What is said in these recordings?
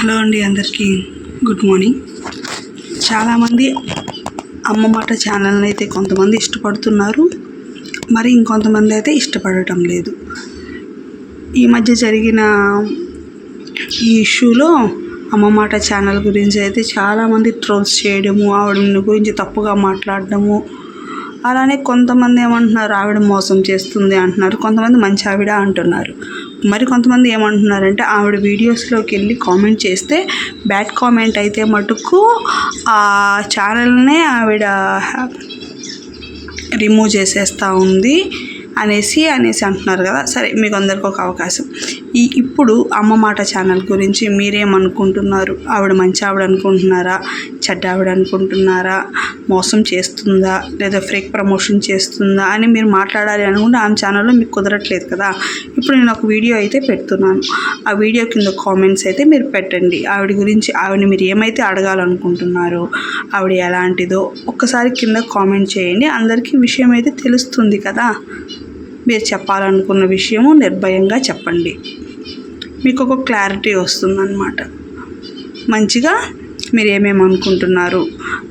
Hello అండి అందరికీ good morning. చాలామంది అమ్మ మాట ఛానల్ని అయితే కొంతమంది ఇష్టపడుతున్నారు. మరి ఇంకొంతమంది అయితే ఇష్టపడటం లేదు. ఈ మధ్య జరిగిన ఈ ఇష్యూలో అమ్మ మాట ఛానల్ గురించి అయితే చాలామంది ట్రోల్స్ చేయడము ఆవిడ గురించి తప్పుగా మాట్లాడడము అలానే కొంతమంది ఏమంటున్నారు ఆవిడ మోసం చేస్తుంది అంటున్నారు కొంతమంది మంచి ఆవిడ అంటున్నారు. మరి కొంతమంది ఏమంటున్నారంటే ఆవిడ వీడియోస్లోకి వెళ్ళి కామెంట్ చేస్తే బ్యాడ్ కామెంట్ అయితే మటుకు ఆ ఛానల్నే ఆవిడ రిమూవ్ చేసేస్తూ ఉంది అనేసి అనేసి అంటున్నారు కదా. సరే మీకు అందరికి ఒక అవకాశం. ఈ ఇప్పుడు అమ్మ మాట ఛానల్ గురించి మీరేమనుకుంటున్నారు? ఆవిడ మంచి ఆవిడ అనుకుంటున్నారా? చెడ్డ ఆవిడ అనుకుంటున్నారా? మోసం చేస్తుందా? లేదా ఫ్రేక్ ప్రమోషన్ చేస్తుందా? అని మీరు మాట్లాడాలి అనుకుంటే ఆమె ఛానల్లో మీకు కుదరట్లేదు కదా? ఇప్పుడు నేను ఒక వీడియో అయితే పెడుతున్నాను. ఆ వీడియో కింద కామెంట్స్ అయితే మీరు పెట్టండి. ఆవిడ గురించి ఆవిడని మీరు ఏమైతే అడగాలనుకుంటున్నారో ఆవిడ ఎలాంటిదో ఒక్కసారి కింద కామెంట్ చేయండి. అందరికీ విషయం అయితే తెలుస్తుంది కదా? మీరు చెప్పాలనుకున్న విషయము నిర్భయంగా చెప్పండి. మీకు ఒక క్లారిటీ వస్తుందన్నమాట. మంచిగా మీరు ఏమేమి అనుకుంటున్నారు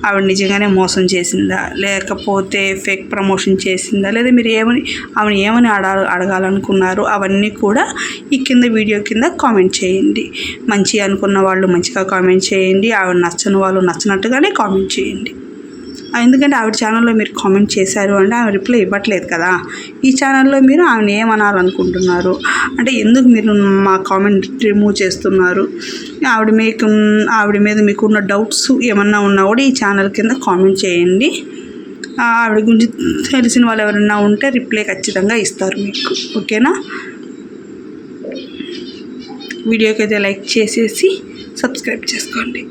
ఆవిడ నిజంగానే మోసం చేసిందా? లేకపోతే ఫేక్ ప్రమోషన్ చేసిందా? లేదా మీరు ఏమని ఆవిడ ఏమని అడ అడగాలనుకున్నారు? అవన్నీ కూడా ఈ కింద వీడియో కింద కామెంట్ చేయండి. మంచి అనుకున్న వాళ్ళు మంచిగా కామెంట్ చేయండి. ఆవిడ నచ్చని వాళ్ళు నచ్చినట్టుగానే కామెంట్ చేయండి. ఎందుకంటే ఆవిడ ఛానల్లో మీరు కామెంట్ చేశారు అంటే ఆమె రిప్లై ఇవ్వట్లేదు కదా. ఈ ఛానల్లో మీరు ఆమెను ఏమనాలనుకుంటున్నారు? అంటే ఎందుకు మీరు మా కామెంట్ రిమూవ్ చేస్తున్నారు? ఆవిడ మీకు ఆవిడ మీద మీకున్న డౌట్స్ ఏమన్నా ఉన్నా కూడా ఈ ఛానల్ కింద కామెంట్ చేయండి. ఆవిడ గురించి తెలిసిన వాళ్ళు ఎవరైనా ఉంటే రిప్లై ఖచ్చితంగా ఇస్తారు మీకు. ఓకేనా? వీడియోకి అయితే లైక్ చేసేసి సబ్స్క్రైబ్ చేసుకోండి.